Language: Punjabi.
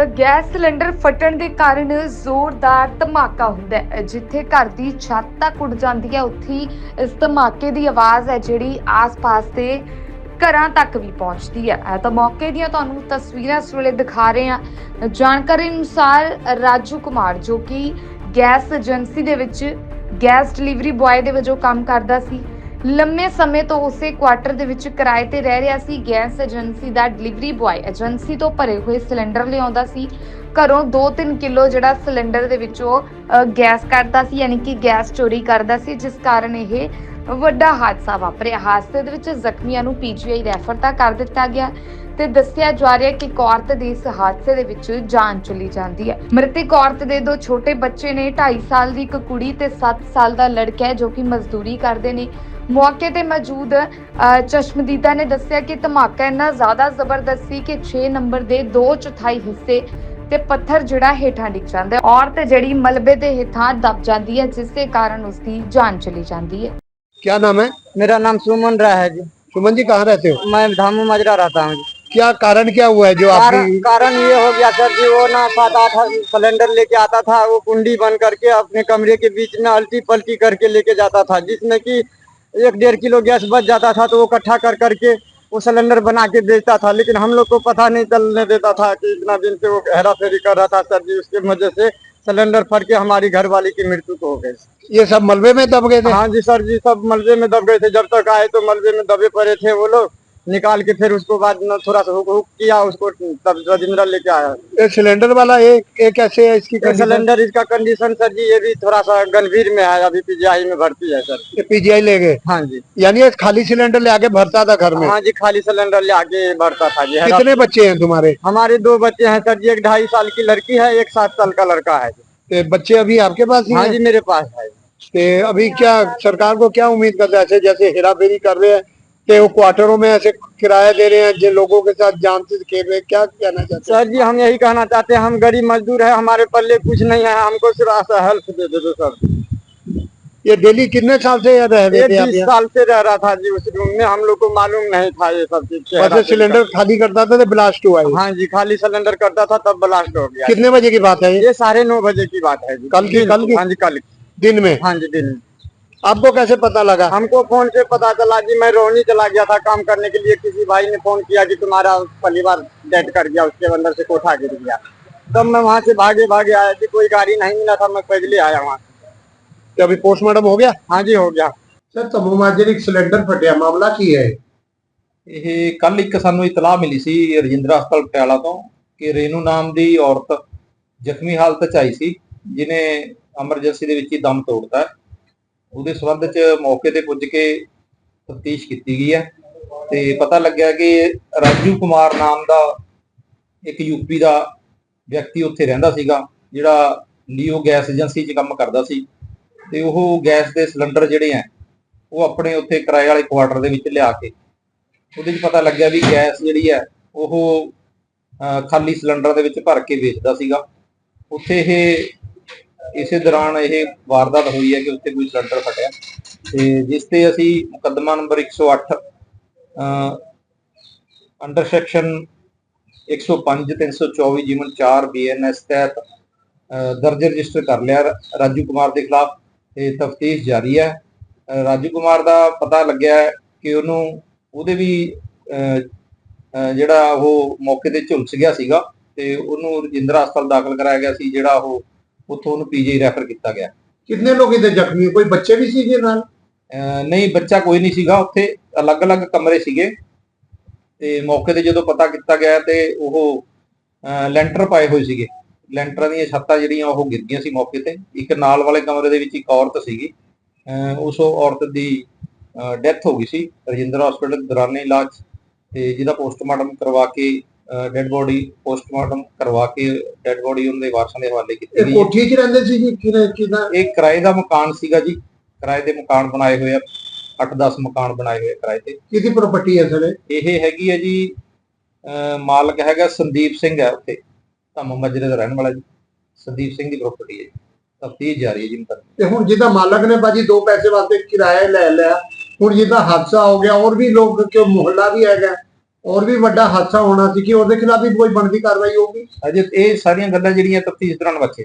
ਤਾਂ ਗੈਸ ਸਿਲੰਡਰ ਫਟਣ ਦੇ ਕਾਰਨ ਜ਼ੋਰਦਾਰ ਧਮਾਕਾ ਹੁੰਦਾ ਹੈ, ਜਿੱਥੇ ਘਰ ਦੀ ਛੱਤ ਤੱਕ ਉੱਡ ਜਾਂਦੀ ਹੈ। ਉੱਥੇ ਇਸ ਧਮਾਕੇ ਦੀ ਆਵਾਜ਼ ਹੈ, ਜਿਹੜੀ ਆਸ-ਪਾਸ ਦੇ ਘਰਾਂ ਤੱਕ ਵੀ ਪਹੁੰਚਦੀ ਹੈ। ਇਹ ਤਾਂ ਮੌਕੇ ਦੀਆਂ ਤੁਹਾਨੂੰ ਤਸਵੀਰਾਂ ਇਸ ਵੇਲੇ ਦਿਖਾ ਰਹੇ ਹਾਂ। ਜਾਣਕਾਰੀ ਅਨੁਸਾਰ ਰਾਜੂ ਕੁਮਾਰ, ਜੋ ਕਿ ਗੈਸ ਏਜੰਸੀ ਦੇ ਵਿੱਚ ਗੈਸ ਡਿਲੀਵਰੀ ਬੁਆਏ ਦੇ ਵਜੋਂ ਕੰਮ ਕਰਦਾ ਸੀ ਲੰਮੇ ਸਮੇਂ ਤੋਂ ਉਸੇ ਕੁਆਟਰ ਦੇ ਵਿੱਚ ਕਿਰਾਏ ਤੇ ਰਹਿ ਰਿਹਾ ਸੀ। ਗੈਸ ਏਜੰਸੀ ਦਾ ਡਿਲੀਵਰੀ ਬੁਆਏ ਏਜੰਸੀ ਤੋਂ ਭਰੇ ਹੋਏ ਸਿਲੰਡਰ ਲਿਆਉਂਦਾ ਸੀ। ਘਰੋਂ 2-3 ਕਿਲੋ ਜਿਹੜਾ ਸਿਲੰਡਰ ਦੇ ਵਿੱਚੋਂ ਗੈਸ ਕੱਢਦਾ ਸੀ, ਯਾਨੀ ਕਿ ਗੈਸ ਚੋਰੀ ਕਰਦਾ ਸੀ, ਜਿਸ ਕਾਰਨ ਇਹ ਵੱਡਾ ਹਾਦਸਾ ਵਾਪਰਿਆ। ਹਾਦਸੇ ਦੇ ਵਿੱਚ ਜ਼ਖਮੀਆਂ ਨੂੰ ਪੀਜੀਆਈ ਰੈਫਰ ਤਾਂ ਕਰ ਦਿੱਤਾ ਗਿਆ ਤੇ ਦੱਸਿਆ ਜਾ ਰਿਹਾ ਕਿ ਇੱਕ ਔਰਤ ਦੀ ਇਸ ਹਾਦਸੇ ਦੇ ਵਿੱਚ ਜਾਨ ਚਲੀ ਜਾਂਦੀ ਹੈ। ਮ੍ਰਿਤਕ ਔਰਤ ਦੇ ਦੋ ਛੋਟੇ ਬੱਚੇ ਨੇ 2.5 ਸਾਲ ਦੀ ਇੱਕ ਕੁੜੀ ਤੇ 7 ਸਾਲ ਦਾ ਲੜਕਾ ਹੈ ਜੋ ਕਿ ਮਜ਼ਦੂਰੀ ਕਰਦੇ ਨੇ। ਮੌਕੇ ਤੇ ਮੌਜੂਦ ਅ, ਚਸ਼ਮਦੀਦਾ ਨੇ ਦੱਸਿਆ ਕਿ ਧਮਾਕਾ ਇੰਨਾ ਜ਼ਿਆਦਾ ਜ਼ਬਰਦਸਤ ਸੀ ਕਿ 6 ਨੰਬਰ ਦੇ 2 ਚੌਥਾਈ ਹਿੱਸੇ ਤੇ ਪੱਥਰ ਜਿਹੜਾ ਹੇਠਾਂ ਡਿੱਗ ਜਾਂਦਾ ਹੈ ਔਰਤ ਜਿਹੜੀ ਮਲਬੇ ਦੇ ਹੇਠਾਂ ਦਬ ਜਾਂਦੀ ਹੈ ਜਿਸ ਦੇ ਕਾਰਨ ਉਸ ਦੀ ਜਾਨ ਚਲੀ ਜਾਂਦੀ ਹੈ क्या नाम है मेरा नाम सुमन राय है जी सुमन जी कहाँ रहते हो मैं धामू मजरा रहता हूँ जी क्या कारण क्या हुआ है जो कारण आपकी कारण ये हो गया सर जी वो ना सात आठ सिलेंडर लेके आता था वो कुंडी बंद करके अपने कमरे के बीच में अल्टी पल्टी करके लेके जाता था जिसमें कि एक डेढ़ किलो गैस बच जाता था तो वो इकट्ठा कर करके वो सिलेंडर बना के बेचता था लेकिन हम लोग को पता नहीं चलने देता था कि इतना दिन से वो हेरा फेरी कर रहा था सर जी उसके वजह से सिलेंडर फट के हमारी घर वाली की मृत्यु तो हो गई। ये सब मलबे में दब गए थे? हाँ जी सर जी सब मलबे में दब गए थे। जब तक आए तो मलबे में दबे पड़े थे वो लोग। निकाल के फिर उसको बाद में थोड़ा सा हुक हुक किया उसको तब रजिंद्रा लेके आया। ये सिलेंडर वाला एक एक कैसे है इसकी ये सिलेंडर इसका कंडीशन सर जी ये भी थोड़ा सा गंभीर में है अभी पीजीआई में भर्ती है सर ये पीजीआई ले गए? हाँ जी। यानी ये खाली सिलेंडर ले आके भरता था घर में? हाँ जी खाली सिलेंडर ले आके भरता था जी। कितने बच्चे हैं तुम्हारे? हमारे दो बच्चे हैं सर जी एक ढाई साल की लड़की है एक सात साल का लड़का है। बच्चे अभी आपके पास हाँ जी मेरे पास है। अभी क्या सरकार को क्या उम्मीद करते हैं? जैसे हेरा फेरी कर रहे हैं कि वो क्वार्टरों में ऐसे किराया दे रहे हैं जिन लोगों के साथ जान से खेल रहे क्या कहना चाहते सर जी हम यही कहना चाहते हैं हम गरीब मजदूर है हमारे पल्ले कुछ नहीं है हमको सिर्फ़ हेल्प दे दे दो सर। ये डेली कितने साल से रह रहे थे बीस साल से रह रहा था जी उस रूम में हम लोग को मालूम नहीं था ये सब चीज़। सिलेंडर खाली करता था तो ब्लास्ट हुआ है हाँ जी खाली सिलेंडर करता था तब ब्लास्ट हो गया। कितने बजे की बात है ये? ये साढ़े नौ बजे की बात है जी। कल की- कल की? हाँ जी कल दिन में? हाँ जी दिन में। आपको कैसे पता लगा हमको फोन से पता चला जी मैं रोहनी चला गया था काम करने के लिए किसी भाई ने फोन किया कि तुम्हारा परिवार डेड कर गया उसके अंदर से कोठा गिर गया तब मैं वहाँ से भागे भागे आया जी कोई गाड़ी नहीं मिला था मैं पैदल ही आया वहाँ से। तो अभी पोस्टमार्टम हो गया हाँ जी हो गया ਸਰ ਤਮੂ ਮਾਜਰੇ ਇੱਕ ਸਿਲੰਡਰ ਫਟਿਆ ਮਾਮਲਾ ਕੀ ਹੈ ਇਹ ਕੱਲ ਇੱਕ ਸਾਨੂੰ ਇਤਲਾਹ ਮਿਲੀ ਸੀ ਰਜਿੰਦਰਾ ਹਸਪਤਾਲ ਪਟਿਆਲਾ ਤੋਂ ਕਿ ਰੇਨੂ ਨਾਮ ਦੀ ਔਰਤ ਜ਼ਖਮੀ ਹਾਲਤ 'ਚ ਆਈ ਸੀ ਜਿਨੇ ਐਮਰਜੈਂਸੀ ਦੇ ਵਿੱਚ ਹੀ ਦਮ ਤੋੜਤਾ ਹੈ। ਉਹਦੇ ਸਬੰਧ 'ਚ ਮੌਕੇ ਤੇ ਪੁੱਜ ਕੇ ਤਫਤੀਸ਼ ਕੀਤੀ ਗਈ ਹੈ ਤੇ ਪਤਾ ਲੱਗਿਆ ਕਿ ਰਾਜੂ ਕੁਮਾਰ ਨਾਮ ਦਾ ਇੱਕ ਯੂਪੀ ਦਾ ਵਿਅਕਤੀ ਉੱਥੇ ਰਹਿੰਦਾ ਸੀਗਾ, ਜਿਹੜਾ ਲੀਓ ਗੈਸ ਏਜੰਸੀ 'ਚ ਕੰਮ ਕਰਦਾ ਸੀ ਤੇ ਉਹ ਗੈਸ ਦੇ ਸਿਲੰਡਰ ਜਿਹੜੇ ਆ ਉਹ ਆਪਣੇ ਉੱਥੇ ਕਿਰਾਏ ਵਾਲੇ ਕੁਆਟਰ ਦੇ ਵਿੱਚ ਲਿਆ ਕੇ ਉਹਦੇ 'ਚ ਪਤਾ ਲੱਗਿਆ ਵੀ ਗੈਸ ਜਿਹੜੀ ਹੈ, ਉਹ ਖਾਲੀ ਸਿਲੰਡਰ ਦੇ ਵਿੱਚ ਭਰ ਕੇ ਵੇਚਦਾ ਸੀਗਾ। ਉੱਥੇ ਇਹ ਇਸੇ ਦੌਰਾਨ ਇਹ ਵਾਰਦਾਤ ਹੋਈ ਹੈ ਕਿ ਉੱਥੇ ਕੋਈ ਸਿਲੰਡਰ ਫਟਿਆ। ਤੇ ਜਿਸ ਤੇ ਅਸੀਂ ਮੁਕੱਦਮਾ ਨੰਬਰ 108 ਅੰਡਰ ਸੈਕਸ਼ਨ 105 324 ਜੀਵਨ 4 ਬੀਐਨਐਸ ਤਹਿਤ ਦਰਜ ਰਜਿਸਟਰ ਕਰ ਲਿਆ ਰਾਜੂ ਕੁਮਾਰ ਦੇ ਖਿਲਾਫ ਤੇ ਤਫਤੀਸ਼ ਜਾਰੀ ਹੈ। ਰਾਜੂ ਕੁਮਾਰ ਦਾ ਪਤਾ ਲੱਗਿਆ ਕਿ ਉਹਨੂੰ ਉਹਦੇ ਵੀ ਜਿਹੜਾ ਉਹ ਮੌਕੇ ਤੇ ਝੁਲਸ ਗਿਆ ਸੀਗਾ ਤੇ ਉਹਨੂੰ ਰਜਿੰਦਰਾ ਹਸਪਤਾਲ ਦਾਖਲ ਕਰਾਇਆ ਗਿਆ ਸੀ, ਜਿਹੜਾ ਉਹ ਉੱਥੋਂ ਉਹਨੂੰ ਪੀਜੀ ਰੈਫਰ ਕੀਤਾ ਗਿਆ। ਕਿੰਨੇ ਲੋਕ ਇਹਦੇ ਜ਼ਖਮੀ? ਕੋਈ ਬੱਚੇ ਵੀ ਸੀਗੇ ਨਾਲ? ਅਹ, ਨਹੀਂ ਬੱਚਾ ਕੋਈ ਨਹੀਂ ਸੀਗਾ। ਉੱਥੇ ਅਲੱਗ-ਅਲੱਗ ਕਮਰੇ ਸੀਗੇ। ਤੇ ਮੌਕੇ ਤੇ ਜਦੋਂ ਪਤਾ ਕੀਤਾ ਗਿਆ ਤੇ ਉਹ ਅਹ, ਲੈਂਟਰ ਪਾਏ ਹੋਏ ਸੀਗੇ। ਲੈਂਟਰਾਂ ਦੀਆਂ ਛੱਤਾਂ ਜਿਹੜੀਆਂ ਉਹ ਗਿਰ ਗਈਆਂ ਸੀ ਮੌਕੇ ਤੇ। ਇੱਕ ਨਾਲ ਵਾਲੇ ਕਮਰੇ ਦੇ ਵਿੱਚ ਇੱਕ ਔਰਤ ਸੀਗੀ। ਅਹ, ਉਸ ਔਰਤ ਦੀ ਡੈਥ ਹੋ ਗਈ ਸੀ। ਰਜਿੰਦਰਾ ਹਸਪੀਟਲ ਦੌਰਾਨੇ ਇਲਾਜ ਤੇ ਜਿਹਦਾ ਪੋਸਟਮਾਰਟਮ ਕਰਵਾ ਕੇ ਡੈੱਡ ਬੋਡੀ ਪੋਸਟਮਾਰਟਮ ਕਰਵਾ ਕੇ ਡੈੱਡ ਬੋਡੀ ਉਹਨਾਂ ਦੇ ਵਾਰਸਾਂ ਦੇ ਹਵਾਲੇ ਕੀਤੀ ਇਹ ਗਈ ਕੋਠੀ 'ਚ ਰਹਿੰਦੇ ਸੀ ਜੀ? ਕਿਹਨੇ ਕਿਹਦਾ? ਇਹ ਕਿਰਾਏ ਦਾ ਮਕਾਨ ਸੀਗਾ ਜੀ। ਕਿਰਾਏ ਦੇ ਮਕਾਨ ਬਣਾਏ ਹੋਏ ਆ। 8-10 ਮਕਾਨ ਬਣਾਏ ਹੋਏ ਆ ਕਿਰਾਏ ਤੇ। ਕਿਹਦੀ ਪ੍ਰਾਪਰਟੀ ਹੈ ਸਰ ਇਹ? ਹੈਗੀ ਹੈ ਜੀ ਅਹ ਮਾਲਕ ਹੈਗਾ ਸੰਦੀਪ ਸਿੰਘ ਹੈ ਉੱਥੇ। ਧੰਮ ਮਜਰੇ ਦਾ ਰਹਿਣ ਵਾਲਾ ਜੀ। ਸੰਦੀਪ ਸਿੰਘ ਦੀ ਪ੍ਰਾਪਰਟੀ ਹੈ ਜੀ। ਤਫਤੀਸ਼ ਜਾਰੀ ਹੈ ਜੀ ਮੁਕੱਦਮੇ ਤੇ ਹੁਣ ਜਿਹਦਾ ਮਾਲਕ ਨੇ ਬਾਜੀ ਦੋ ਪੈਸੇ ਵਾਸਤੇ ਕਿਰਾਇਆ ਲੈ ਲਿਆ ਹੁਣ ਜਿਹਦਾ ਹਾਦਸਾ ਹੋ ਗਿਆ ਹੋਰ ਵੀ ਲੋਕ ਕਿਉਂ ਮੁਹੱਲਾ ਵੀ ਹੈਗਾ? ਔਰ ਵੀ ਵੱਡਾ ਹਾਦਸਾ ਹੋਣਾ ਸੀ ਕਿ ਉਹਦੇ ਖਿਲਾਫ ਵੀ ਕੋਈ ਬਣਦੀ ਕਾਰਵਾਈ ਹੋਊਗੀ? ਅਜੇ ਇਹ ਸਾਰੀਆਂ ਗੱਲਾਂ ਜਿਹੜੀਆਂ ਤਫਤੀਸ਼ ਦੌਰਾਨ ਬੱਚੇ